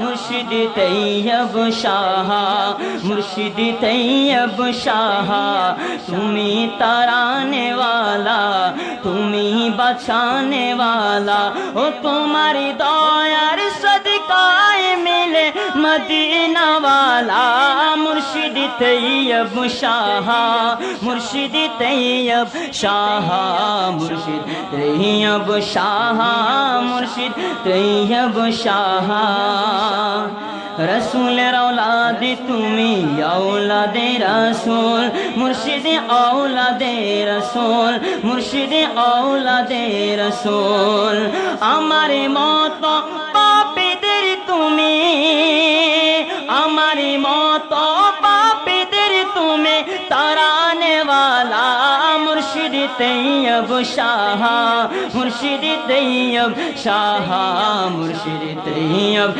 مرشد طیب شاہا مرشد طیب تمہیں ترانے والا، تمہیں بچانے والا، او تمہاری دو یار صدقہ ملے مدینہ والا۔ مرشد طیب شاہا مرشد طیب شاہا مرشد طیب شاہا مرشد طیب شاہا رسول اولاد تمہیں اولاد رسول، مرشد اولاد رسول، مرشد اولاد رسول۔ ہمارے موت موتوں تمہیں تارانے والا مرشد طیب شاہ مرشد طیب شاہ مرشد طیب